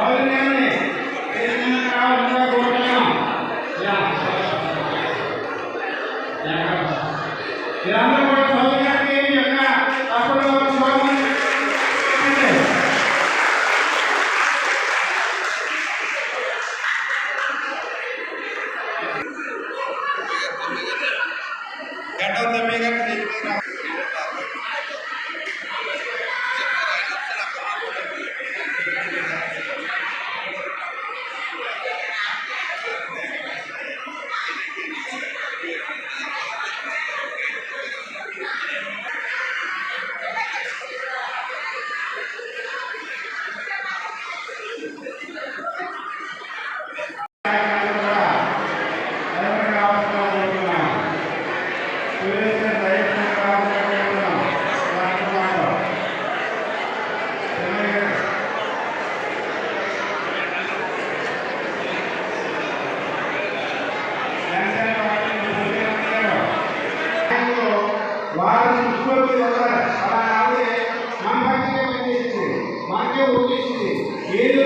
చౌదరి గారిని స్టేజింగ్ ಮಾರ್ಗ ಉದ್ದೇಶಿಸಿ ಏನು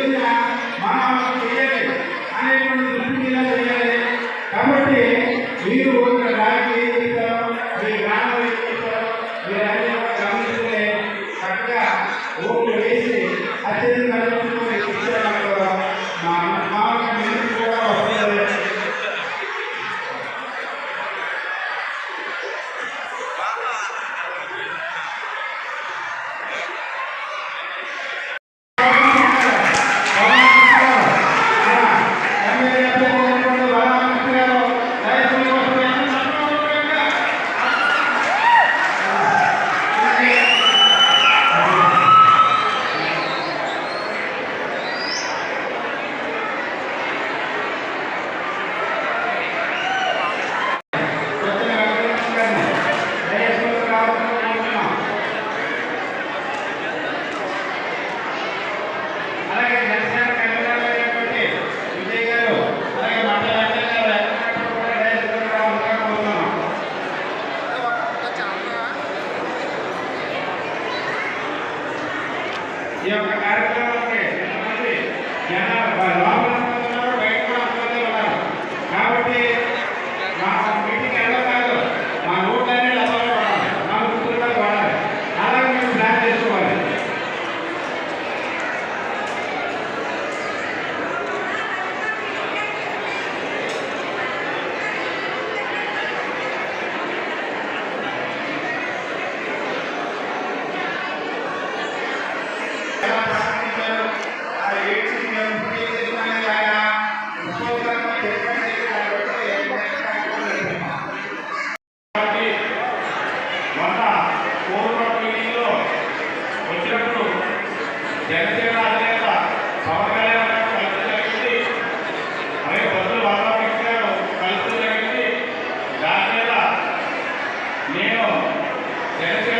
Okay.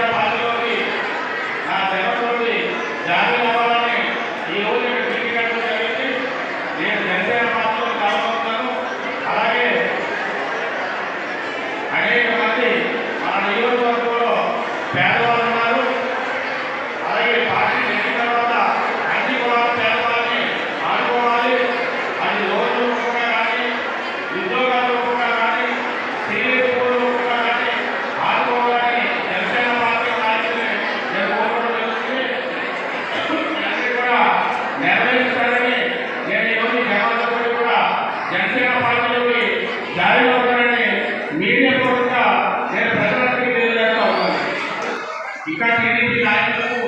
ఇక్కడ టీడీపీ నాయకులకు?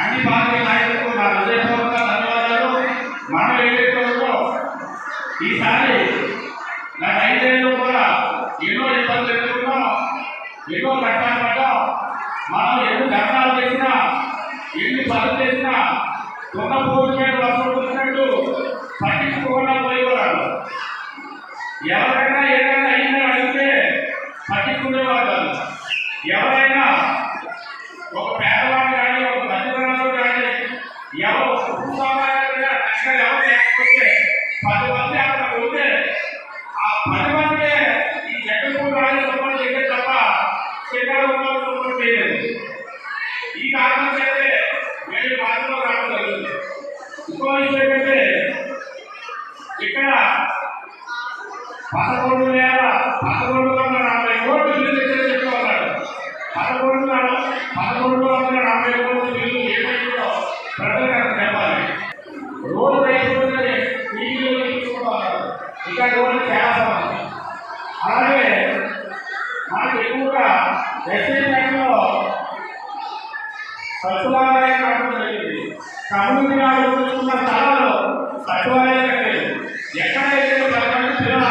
అన్ని పార్టీ నాయకులకు నా హృదయపూర్వక ధన్యవాదాలు. మనం ఏదైతే ఈసారి నా ఐదేళ్ళు కూడా ఎన్నో ఇబ్బందులు ఎదుర్కొన్నాం ఎన్నో కష్టాలు పడ్డాం. మనం ఎన్ని ధర్నాలు చేసినా ఎన్ని పనులు చేసినా ఉన్న పూర్తి మీద వర్షం వచ్చినట్టు పట్టించుకోకుండా పోయేవాళ్ళు. ఎవరైనా ఇంకా రోడ్డు చాలా సమస్య అలాగే మనకు ఎక్కువగా ఎస్ఐ బ్యాంకులో సచివాలయం కట్టడం జరిగింది. కమ్యూనిటీ ఆలోచించుకున్న స్థలాల్లో సచివాలయం కట్టలేదు ఎక్కడైతే పిల్లలు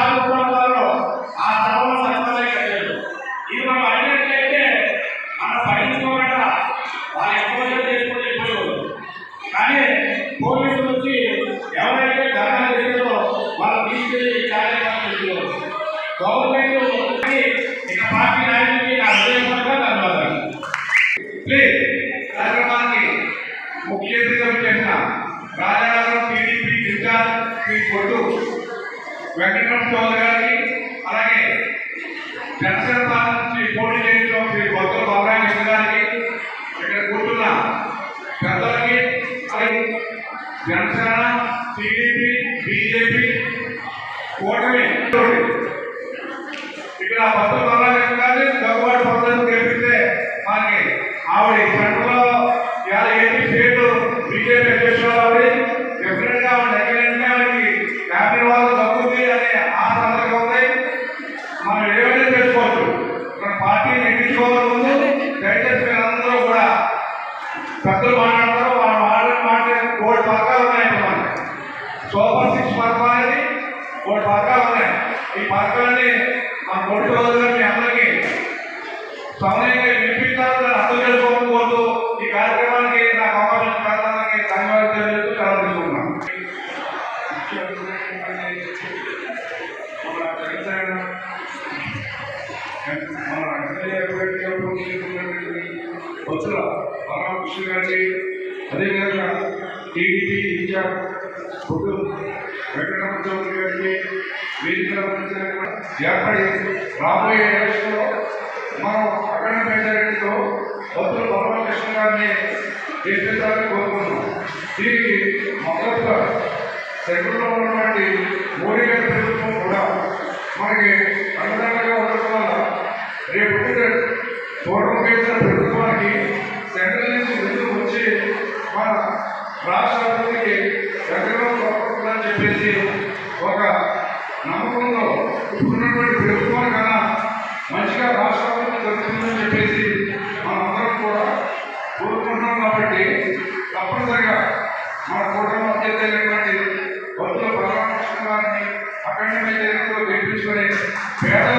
చౌదరి గారికి అలాగే జనసేన పార్టీ నుంచి పోటీ చేసిన శ్రీ కొత్త బాబాయ్ గారికి ఇక్కడ కూర్చున్న పెద్దలకి అలాగే జనసేన టీడీపీ బీజేపీ కూటమి ఇక్కడ భక్త బాలకృష్ణ గారిని దగ్గుబాటు పద్ధతి గెలిపిస్తే మనకి ఆవిడ ఈ మా మన కోటి మీ అందరికీ సమయంగా వినిపించాలని అర్థం చేసుకోకపోతూ ఈ కార్యక్రమానికి నాకు అవకాశం పెట్టడానికి ధన్యవాదాలు తెలియజేస్తూ సెలవు తీసుకున్నాను మన జనసేన గారికి అదేవిధంగా టీడీపీ ఇన్ఛార్జ్ చౌదరి గారికి వేదికల ఏర్పడి రాబోయే ఎలక్షన్లో మనం అఖండ మెజారిటీతో బొత్తుల బలరామకృష్ణ గారిని గెలిపించాలని కోరుకుంటున్నాం. దీనికి మొదటిగా సెంట్రల్లో ఉన్నటువంటి మోడీ గారి ప్రభుత్వం కూడా మనకి అండదండగా ఉండటం వల్ల రేపు చూడడం చేసిన ప్రభుత్వానికి సెంట్రల్ నుంచి ముందు వచ్చి మన రాష్ట్ర అభివృద్ధికి మన కుటుంబ అత్యధికమైనటువంటి భక్తుల పరమకృష్ణ గారిని అఖండ మెజారిటీతో గెలిపించుకొని పేదల